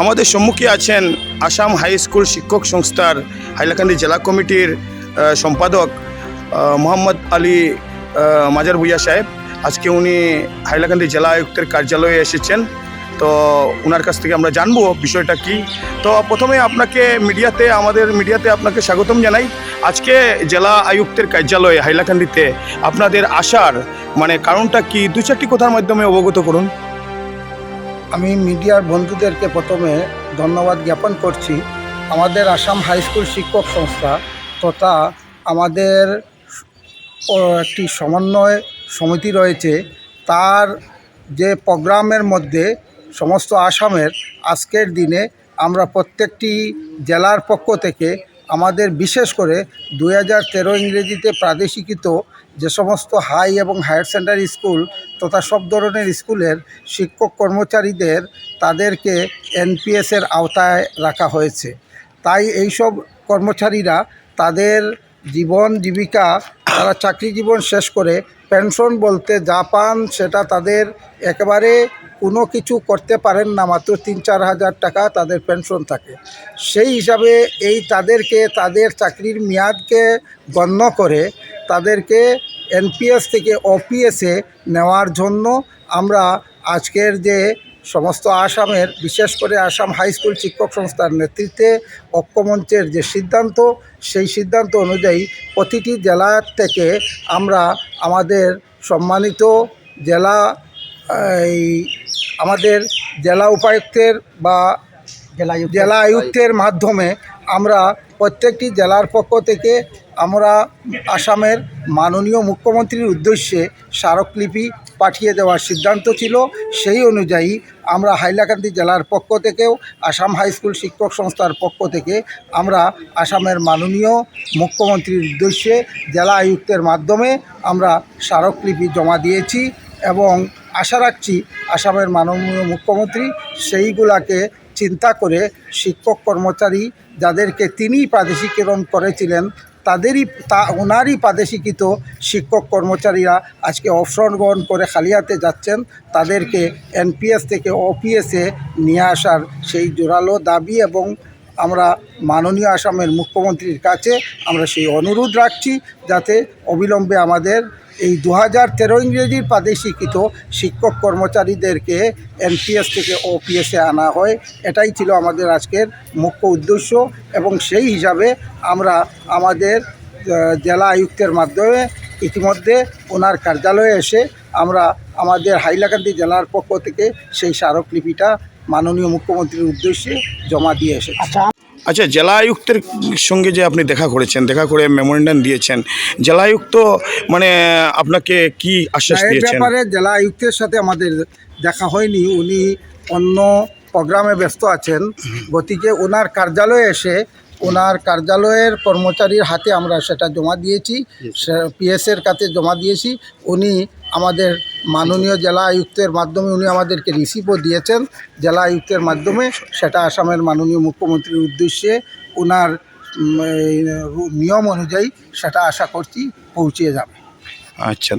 আমাদের সম্মুখে আছেন আসাম হাই স্কুল শিক্ষক সংস্থার হাইলাকান্দি জেলা কমিটির সম্পাদক মোহাম্মদ আলী মাজার ভুইয়া সাহেব। আজকে উনি হাইলাকান্দি জেলা আয়ুক্তের কার্যালয়ে এসেছেন। তো ওনার কাছ থেকে আমরা জানব বিষয়টা কি। তো প্রথমে আপনাকে মিডিয়াতে, আমাদের মিডিয়াতে আপনাকে স্বাগতম জানাই। আজকে জেলা আয়ুক্তের কার্যালয়ে হাইলাকান্দিতে আপনাদের আসার মানে কারণটা কি? দু চারটি কথার মাধ্যমে অবগত করুন। আমি মিডিয়ার বন্ধুদেরকে প্রথমে ধন্যবাদ জ্ঞাপন করছি। আমাদের আসাম হাই স্কুল শিক্ষক সংস্থা তথা আমাদের একটি সমন্বয় সমিতি রয়েছে। তার যে প্রোগ্রামের মধ্যে সমস্ত আসামের আজকের দিনে আমরা প্রত্যেকটি জেলার পক্ষ থেকে আমাদের বিশেষ করে দুই হাজার তেরো ইংরেজিতে প্রাদেশিকিত যে সমস্ত হাই এবং হায়ার সেকেন্ডারি স্কুল তথা সব ধরনের স্কুলের শিক্ষক কর্মচারীদের তাদেরকে এনপিএসের আওতায় রাখা হয়েছে। তাই এইসব কর্মচারীরা তাদের জীবন জীবিকা, তারা চাকরি জীবন শেষ করে পেনশন বলতে যা পান সেটা তাদের একেবারে কোনো কিছু করতে পারেন না, মাত্র তিন চার হাজার টাকা তাদের পেনশন থাকে। সেই হিসাবে এই তাদেরকে, তাদের চাকরির মেয়াদকে গণ্য করে তাদেরকে এনপিএস থেকে ওপিএসে নেওয়ার জন্য আমরা আজকের যে সমস্ত আসামের বিশেষ করে আসাম হাই স্কুল শিক্ষক সংস্থার নেতৃত্বে ঐক্যমঞ্চের যে সিদ্ধান্ত সেই সিদ্ধান্ত অনুযায়ী প্রতিটি জেলা থেকে আমরা আমাদের সম্মানিত জেলা এই আমাদের জেলা উপায়ুক্তের বা জেলা আয়ুক্তের মাধ্যমে আমরা প্রত্যেকটি জেলার পক্ষ থেকে আমরা আসামের মাননীয় মুখ্যমন্ত্রীর উদ্দেশ্যে স্মারকলিপি পাঠিয়ে দেওয়ার সিদ্ধান্ত ছিল। সেই অনুযায়ী আমরা হাইলাকান্দি জেলার পক্ষ থেকেও, আসাম হাই স্কুল শিক্ষক সংস্থার পক্ষ থেকে আমরা আসামের মাননীয় মুখ্যমন্ত্রীর উদ্দেশ্যে জেলা আয়ুক্তের মাধ্যমে আমরা স্মারকলিপি জমা দিয়েছি এবং আশা রাখছি আসামের মাননীয় মুখ্যমন্ত্রী সেইগুলাকে চিন্তা করে শিক্ষক কর্মচারী যাদেরকে তিনিই প্রাদেশিকীকরণ করেছিলেন তাদেরই, তা, ওনারই প্রাদেশিকৃত শিক্ষক কর্মচারীরা আজকে অবসর গ্রহণ করে খালিয়াতে যাচ্ছেন। তাদেরকে এনপিএস থেকে ওপিএসে নিয়ে আসার সেই জোরালো দাবি এবং আমরা মাননীয় আসামের মুখ্যমন্ত্রীর কাছে আমরা সেই অনুরোধ রাখছি যাতে অবিলম্বে আমাদের এই দু হাজার তেরো ইংরেজির প্রাদেশিকৃত শিক্ষক কর্মচারীদেরকে এনপিএস থেকে ওপিএসে আনা হয়। এটাই ছিল আমাদের আজকের মুখ্য উদ্দেশ্য এবং সেই হিসাবে আমরা আমাদের জেলা আয়ুক্তের মাধ্যমে ইতিমধ্যে ওনার কার্যালয়ে এসে আমরা আমাদের হাইলাকান্দি জেলার পক্ষ থেকে সেই স্মারকলিপিটা মাননীয় মুখ্যমন্ত্রীর উদ্দেশ্যে জমা দিয়ে এসেছি। আচ্ছা জেলা আয়ুক্তের সঙ্গে যে আপনি দেখা করেছেন দেখা করে মেমোরেন্ডাম দিয়েছেন জেলা আয়ুক্ত মানে আপনাকে কি আশ্বাস দিয়েছেন? ব্যাপারে জেলা আয়ুক্তের সাথে আমাদের দেখা হয়নি। উনি অন্য প্রোগ্রামে ব্যস্ত আছেন। গতিকে ওনার কার্যালয়ে এসে ওনার কার্যালয়ের কর্মচারীর হাতে আমরা সেটা জমা দিয়েছি পিএসের কাছে জমা দিয়েছি। উনি আমাদের মাননীয় জেলা আয়ুক্তের মাধ্যমে উনি আমাদেরকে রিসিভও দিয়েছেন। জেলা আয়ুক্তের মাধ্যমে সেটা আসামের মাননীয় মুখ্যমন্ত্রীর উদ্দেশ্যে ওনার নিয়ম অনুযায়ী সেটা আশা করছি পৌঁছে যাবে। আচ্ছা।